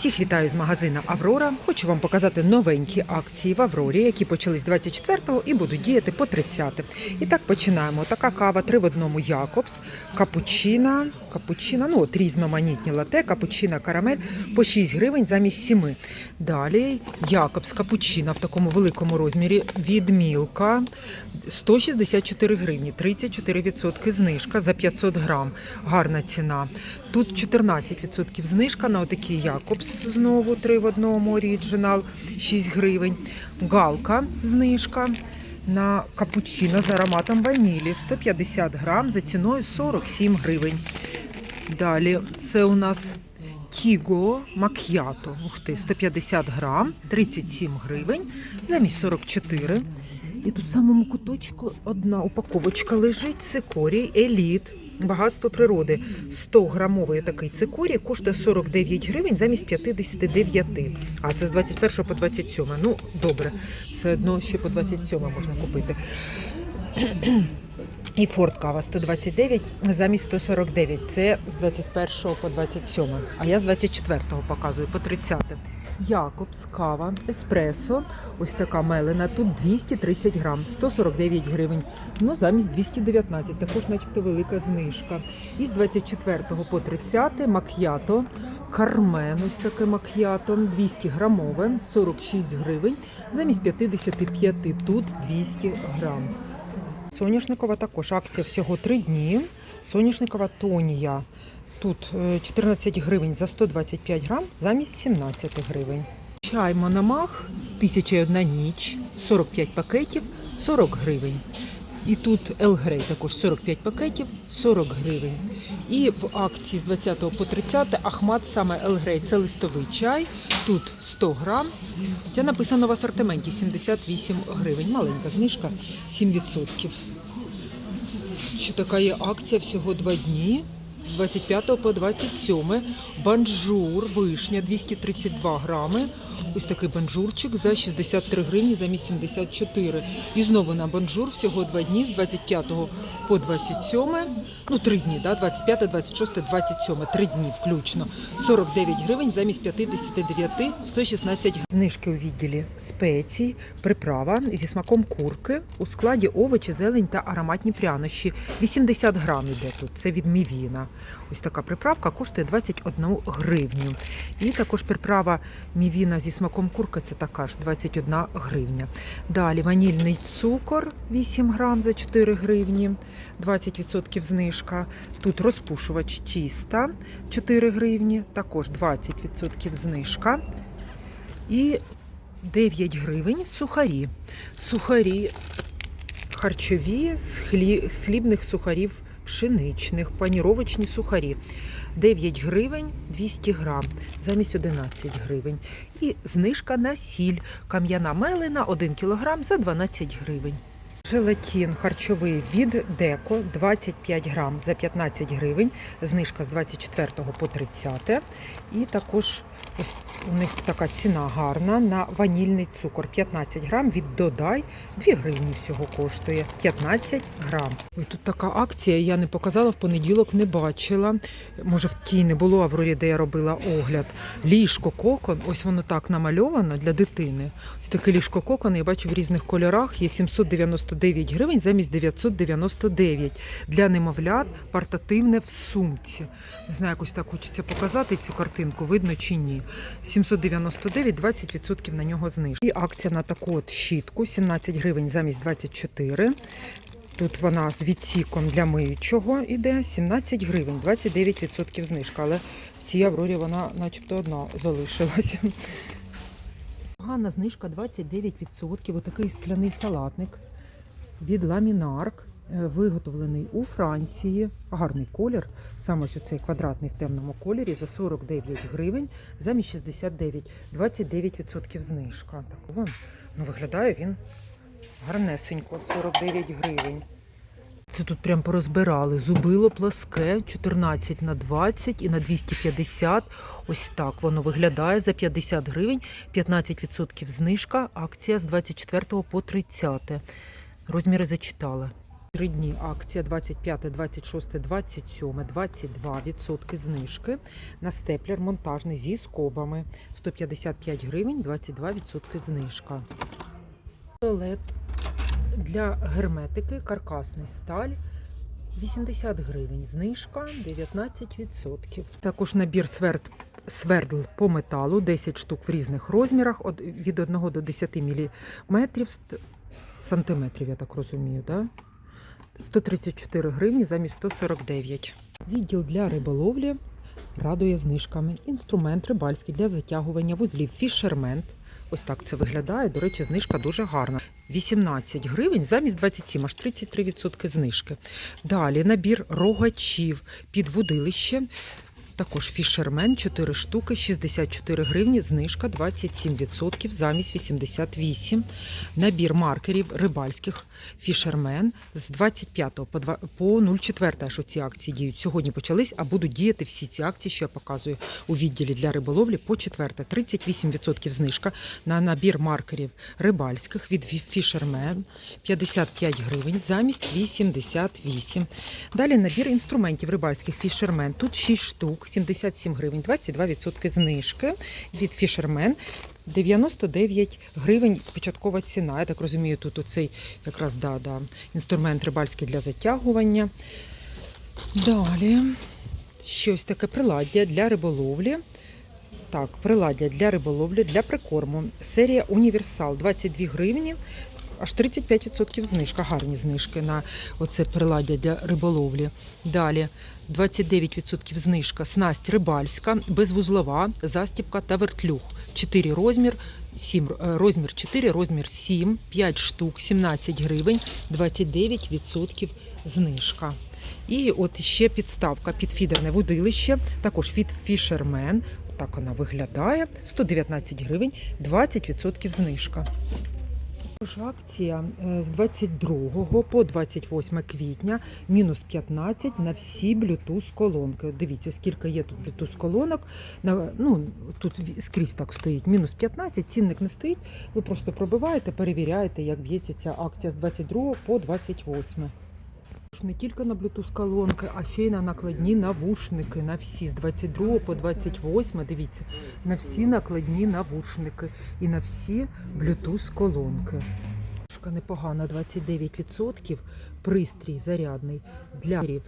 Всіх вітаю з магазина Аврора. Хочу вам показати новенькі акції в Аврорі, які почались 24-го і будуть діяти по 30. І так починаємо. Така кава 3 в одному Якобс, капучина, капучина, ну от різноманітні лате, капучина, карамель по 6 гривень замість 7. Далі Якобс капучина в такому великому розмірі від Мілка 164 гривні, 34% знижка за 500 грам. Гарна ціна. Тут 14% знижка на отакий Якобс знову 3 в одному оріджинал 6 гривень. Галка знижка на капучино з ароматом ванілі 150 грам за ціною 47 гривень. Далі це у нас Тіго Мак'ято. Ух ти, 150 грам, 37 гривень, замість 44. І тут в самому куточку одна упаковочка лежить. Цикорій Еліт. Багатство природи. 100 грамовий такий цикорій коштує 49 гривень замість 59. А це з 21 по 27. Ну, добре, все одно ще по 27 можна купити. І Форд кава 129 замість 149. Це з 21 по 27. А я з 24 показую по 30. Якобс кава, еспресо. Ось така мелена. Тут 230 грам, 149 гривень. Ну, замість 219. Також, начебто, велика знижка. І з 24 по 30 мак'ято. Кармен, ось таке мак'ято, 200 грамове, 46 гривень. Замість 55 тут 200 грам. Соняшникова також акція всього 3 дні. Соняшникова тонія. Тут е, 14 гривень за 125 грам замість 17 гривень. Чай Мономах 1001 ніч, 45 пакетів, 40 гривень. І тут Елгрей також 45 пакетів, 40 гривень. І в акції з 20 по 30 Ахмат саме Елгрей це листовий чай. Тут 100 грам. Я написано в асортименті 78 гривень. Маленька знижка 7%. Що така є акція всього два дні. З 25 по 27 банжур, вишня 232 грами. Ось такий банжурчик за 63 гривні замість 74. І знову на банжур всього два дні з 25 по 27. Ну, три дні, да? 25, 26, 27. Три дні включно. 49 гривень замість 59, 116 гривень. Знижки у відділі спецій, приправа зі смаком курки у складі овочі, зелень та ароматні прянощі. 80 грам іде тут. Це від Мівіна. Ось така приправка коштує 21 гривню. І також приправа Мівіна зі смаком курка це така ж 21 гривня. Далі ванільний цукор 8 грам за 4 гривні, 20% знижка. Тут розпушувач тіста 4 гривні, також 20% знижка. І 9 гривень сухарі. Сухарі харчові з, хлі... з хлібних сухарів пшеничних, паніровочні сухарі. 9 гривень 200 грам, замість 11 гривень. І знижка на сіль. Кам'яна мелина 1 кілограм за 12 гривень. Желатин харчовий від Деко 25 грам за 15 гривень. Знижка з 24 по 30. І також у них така ціна гарна на ванільний цукор 15 грам від Додай 2 гривні всього коштує 15 грам. Ой, тут така акція, я не показала в понеділок, не бачила. Може в тій не було Аврорі, де я робила огляд. Ліжко кокон, ось воно так намальовано для дитини. Ось таке ліжко кокон, я бачу в різних кольорах. Є 799 гривень замість 999. Для немовлят портативне в сумці. Не знаю, якось так хочеться показати цю картинку, видно чи ні. 799, 20% на нього знижка. І акція на таку от щітку 17 гривень замість 24. Тут вона з відсіком для миючого іде 17 гривень, 29% знижка. Але в цій аврорі вона начебто одна залишилася. Гарна знижка 29%. Отакий скляний салатник від Ламінарк. е, Виготовлений у Франції. Гарний колір. Саме ось цей квадратний в темному кольорі за 49 гривень, замість 69, 29% знижка. Такого ну, виглядає він гарнесенько, 49 гривень. Це тут прям порозбирали. Зубило пласке 14 на 20 і на 250. Ось так воно виглядає за 50 гривень, 15% знижка. Акція з 24 по 30. Розміри зачитала. Три дні акція 25, 26, 27, 22% знижки на степлер монтажний зі скобами 155 гривень, 22% знижка. Туалет для герметики каркасний сталь 80 гривень, знижка 19%. Також набір сверд, свердл по металу 10 штук в різних розмірах від 1 до 10 мм, сантиметрів, я так розумію, да? 134 гривні замість 149. Відділ для риболовлі радує знижками. Інструмент рибальський для затягування вузлів фішермент. Ось так це виглядає. До речі, знижка дуже гарна. 18 гривень замість 27, аж 33% знижки. Далі набір рогачів під водилище. Також фішермен 4 штуки, 64 гривні, знижка 27% замість 88. Набір маркерів рибальських фішермен з 25 по 2 по 04, що ці акції діють. Сьогодні почались, а будуть діяти всі ці акції, що я показую у відділі для риболовлі по 4. 38% знижка на набір маркерів рибальських від фішермен 55 гривень замість 88. Далі набір інструментів рибальських фішермен. Тут 6 штук, 77 гривень, 22% знижки від фішермен. 99 гривень початкова ціна. Я так розумію, тут оцей якраз да, да, інструмент рибальський для затягування. Далі щось таке приладдя для риболовлі. Так, приладдя для риболовлі, для прикорму. Серія Універсал 22 гривні, аж 35% знижка. Гарні знижки на оце приладдя для риболовлі. Далі 29% знижка. Снасть рибальська, безвузлова, застібка та вертлюг. 4 розмір. 7, е, розмір 4, розмір 7, 5 штук, 17 гривень, 29% знижка. І от ще підставка під фідерне водилище, також від Fisherman. Так вона виглядає. 119 гривень, 20% знижка. Акція е, з 22 по 28 квітня мінус 15 на всі Bluetooth колонки. Дивіться, скільки є тут Bluetooth колонок. На, ну, тут скрізь так стоїть. Мінус 15, цінник не стоїть. Ви просто пробиваєте, перевіряєте, як б'ється ця акція з 22 по 28. Не тільки на Bluetooth колонки, а ще й на накладні навушники. На всі з 22 по 28, дивіться, на всі накладні навушники і на всі Bluetooth колонки. Трошка непогано, 29%. Пристрій зарядний для рів.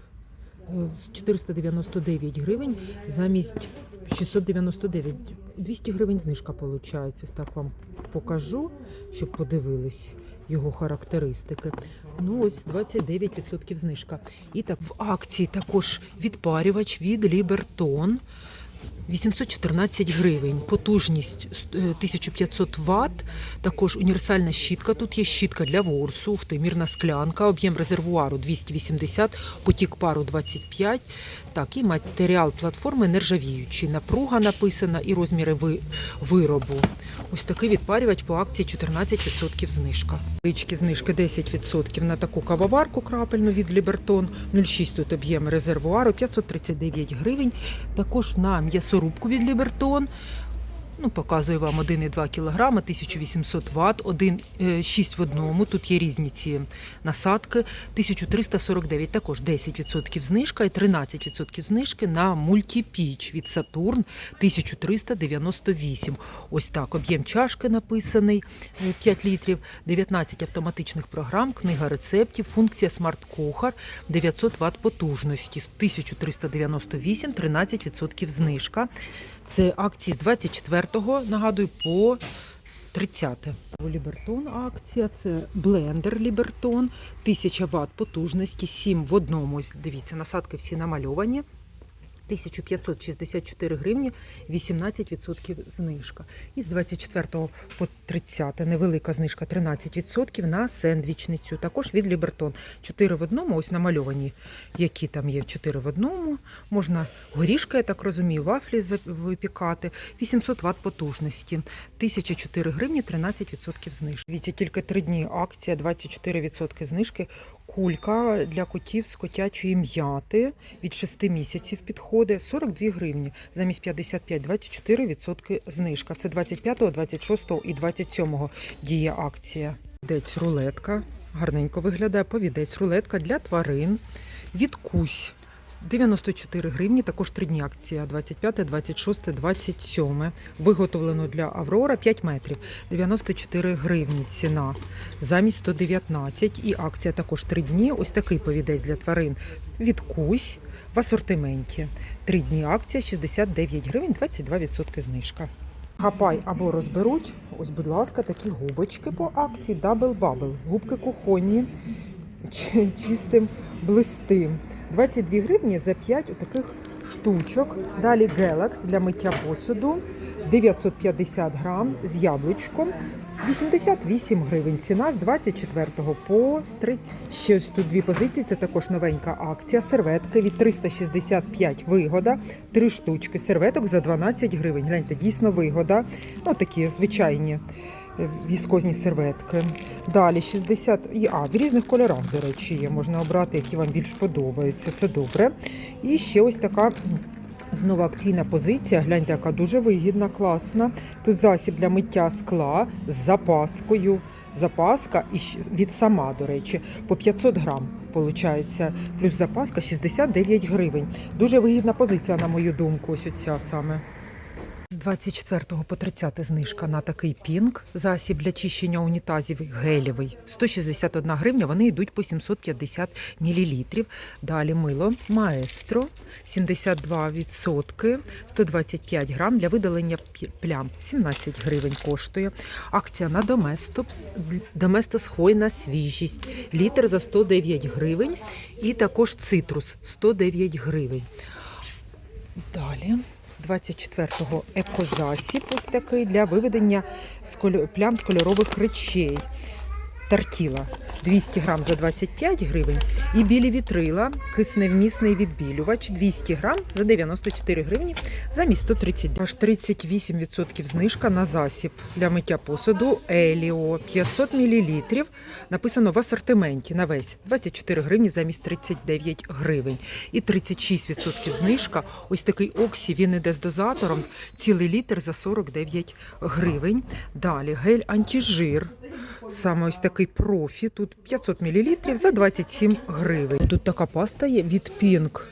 Е, з 499 гривень замість 699. 200 гривень знижка виходить. Так вам покажу, щоб подивились його характеристики. Ну ось 29% знижка. І так в акції також відпарювач від Лібертон. 814 гривень, потужність е, 1500 Вт, також універсальна щітка. Тут є щітка для ворсу, мірна склянка, об'єм резервуару 280, потік пару 25. Так, і матеріал платформи нержавіючий. Напруга написана і розміри ви- виробу. Ось такий відпарювач по акції 14% знижка. Річки знижки 10% на таку кавоварку крапельну від Лібертон. 0,6 тут об'єм резервуару 539 гривень. Також на м'ясорубку від Лібертон. Ну, показую вам 1,2 кг, 1800 Вт, 1,6 в одному. Тут є різні ці насадки. 1349, також 10% знижка і 13% знижки на мультипіч від Saturn 1398. Ось так, об'єм чашки написаний е, 5 літрів, 19 автоматичних програм, книга рецептів, функція смарт-кухар, 900 Вт потужності, 1398, 13% знижка. Це акції з 24-го, нагадую, по 30. Лібертон акція, це блендер Лібертон, 1000 Вт потужності, 7 в одному. Дивіться, насадки всі намальовані. 1564 гривні, 18% знижка. І з 24 по 30 невелика знижка 13% на сендвічницю. Також від Лібертон. 4 в одному, ось намальовані, які там є 4 в одному. Можна горішка, я так розумію, вафлі випікати. 800 Вт потужності. 1004 гривні, 13% знижки. Дивіться, тільки 3 дні акція, 24% знижки. Кулька для котів з котячої м'яти від 6 місяців підходить 42 гривні. Замість 55 24% знижка. Це 25, 26 і 27 діє акція. Дець рулетка гарненько виглядає. Повідець, рулетка для тварин. Від кусь 94 гривні, також три дні акція 25, 26, 27. Виготовлено для Аврора 5 метрів. 94 гривні ціна замість 119. І акція також три дні. Ось такий повідець для тварин від кусь в асортименті. Три дні акція 69 гривень, 22% знижка. Хапай або розберуть. Ось, будь ласка, такі губочки по акції Double Bubble. Губки кухонні, чи- чистим блистим. 22 гривні за 5 таких штучок. Далі гелекс для миття посуду 950 грам з яблучком. 88 гривень. Ціна з 24 по 30. Ще ось тут дві позиції. Це також новенька акція. Серветки від 365 вигода. Три штучки серветок за 12 гривень. Гляньте, дійсно вигода. Ну такі звичайні е, віскозні серветки. Далі 60 і а в різних кольорах, до речі, є. Можна обрати, які вам більш подобаються. Це добре. І ще ось така. Знову акційна позиція, гляньте, яка дуже вигідна, класна. Тут засіб для миття скла з запаскою. Запаска від сама, до речі, по 500 грам. Получається, плюс запаска 69 гривень. Дуже вигідна позиція, на мою думку, ось ця саме. З 24 по 30 знижка на такий пінк. Засіб для чищення унітазів гелєвий. 161 гривня, вони йдуть по 750 мл. Далі мило Маестро 72%, 125 грам для видалення плям. 17 гривень коштує. Акція на Доместопс. Доместос хвойна свіжість. Літр за 109 гривень. І також цитрус 109 гривень. Далі з 24-го екозасіб ось такий для виведення плям з кольорових речей. Тартіла 200 грам за 25 гривень. І білі вітрила, кисневмісний відбілювач 200 грам за 94 гривні замість 130. Аж 38% знижка на засіб для миття посуду Еліо 500 мл. Написано в асортименті на весь 24 гривні замість 39 гривень. І 36% знижка. Ось такий оксі, він іде з дозатором, цілий літр за 49 гривень. Далі гель антижир. Саме ось такий профі. Тут 500 мл за 27 гривень. Тут така паста є від Пінк.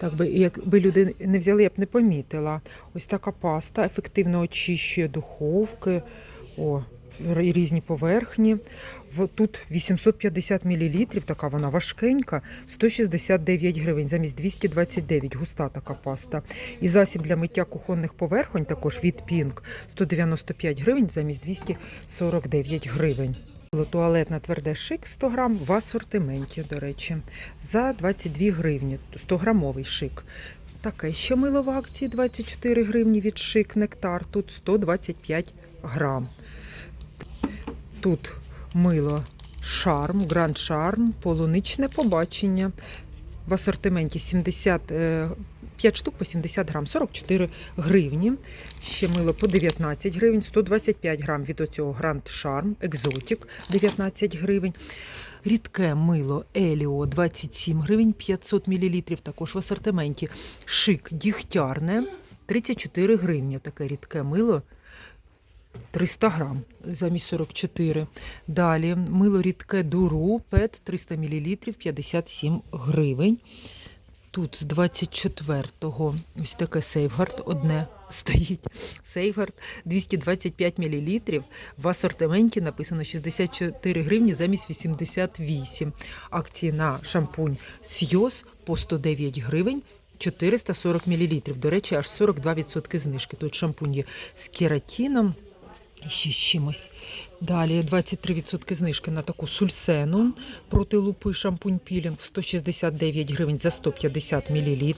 Так би, якби люди не взяли, я б не помітила. Ось така паста ефективно очищує духовки. О, різні поверхні. Тут 850 мл, така вона важкенька, 169 гривень, замість 229, густа така паста. І засіб для миття кухонних поверхонь також від Pink 195 гривень, замість 249 гривень. Туалетна тверде шик 100 грам в асортименті, до речі, за 22 гривні, 100 грамовий шик. Таке ще мило в акції 24 гривні від шик нектар, тут 125 грам. Тут мило шарм, гранд шарм, полуничне побачення. В асортименті 70, е, 5 штук по 70 грам, 44 гривні. Ще мило по 19 гривень, 125 грам від оцього Гранд Шарм, Екзотік 19 гривень. Рідке мило Еліо 27 гривень, 500 мл, також в асортименті. Шик дігтярне 34 гривні. Таке рідке мило 300 грам замість 44. Далі мило рідке дуру ПЕТ 300 мл 57 гривень. Тут з 24-го ось таке Сейфгард одне стоїть. Сейфгард 225 мл. В асортименті написано 64 гривні замість 88. Акції на шампунь Сйоз по 109 гривень. 440 мл. До речі, аж 42% знижки. Тут шампунь є з кератином. Ще з чимось. Далі 23% знижки на таку сульсену проти лупи шампунь пілінг 169 гривень за 150 мл.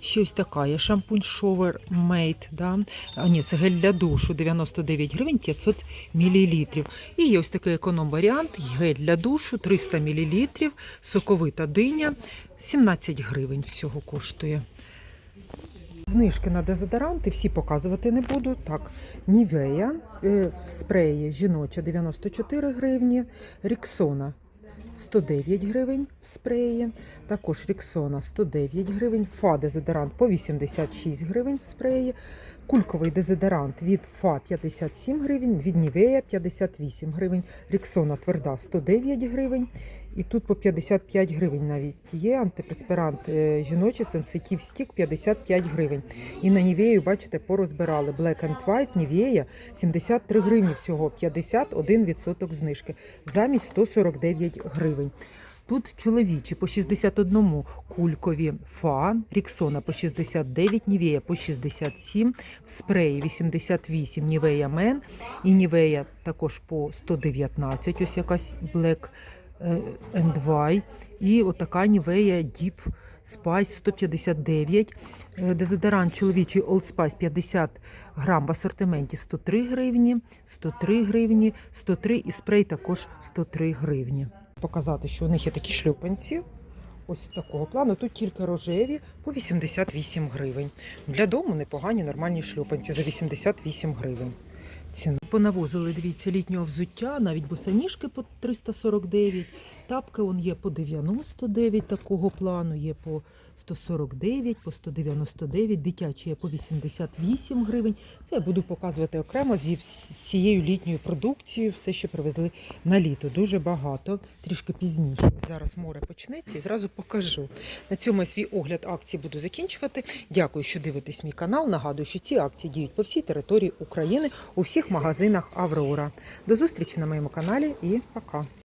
Ще ось така є шампунь Shower Mate. Да? А ні, це гель для душу 99 гривень 500 мл. І є ось такий економ-варіант. Гель для душу 300 мл, соковита диня 17 гривень всього коштує. Знижки на дезодоранти всі показувати не буду. Так, Нівея е, в спреї жіноча 94 гривні, Ріксона 109 гривень в спреї. Також Ріксона 109 гривень. Фа дезодорант по 86 гривень в спреї. Кульковий дезодорант від Фа 57 гривень, від Нівея 58 гривень. Ріксона тверда 109 гривень. І тут по 55 гривень навіть є антипреспирант е, жіночий сенситив стік 55 гривень. І на Нівею, бачите, порозбирали Black and White, Нівея 73 гривні всього, 51% знижки замість 149 гривень. Тут чоловічі по 61 кулькові фа, Ріксона по 69, Нівея по 67, в спреї 88 Нівея Мен і Нівея також по 119, ось якась Black е. І отака Нівея Deep Spice 159. Е, Дезодорант чоловічий Old Spice 50 грам в асортименті 103 гривні, 103 гривні, 103 і спрей також 103 гривні. Показати, що у них є такі шлюпанці. Ось такого плану. Тут тільки рожеві по 88 гривень. Для дому непогані нормальні шлюпанці за 88 гривень. Ціна. Понавозили, дивіться, літнього взуття, навіть босоніжки по 349, тапки он є по 99 такого плану, є по 149, по 199, дитячі є по 88 гривень. Це я буду показувати окремо зі всією літньою продукцією, все, що привезли на літо. Дуже багато, трішки пізніше. Зараз море почнеться і зразу покажу. На цьому я свій огляд акцій буду закінчувати. Дякую, що дивитесь мій канал. Нагадую, що ці акції діють по всій території України у всіх магазинах Аврора. До зустрічі на моєму каналі і пока.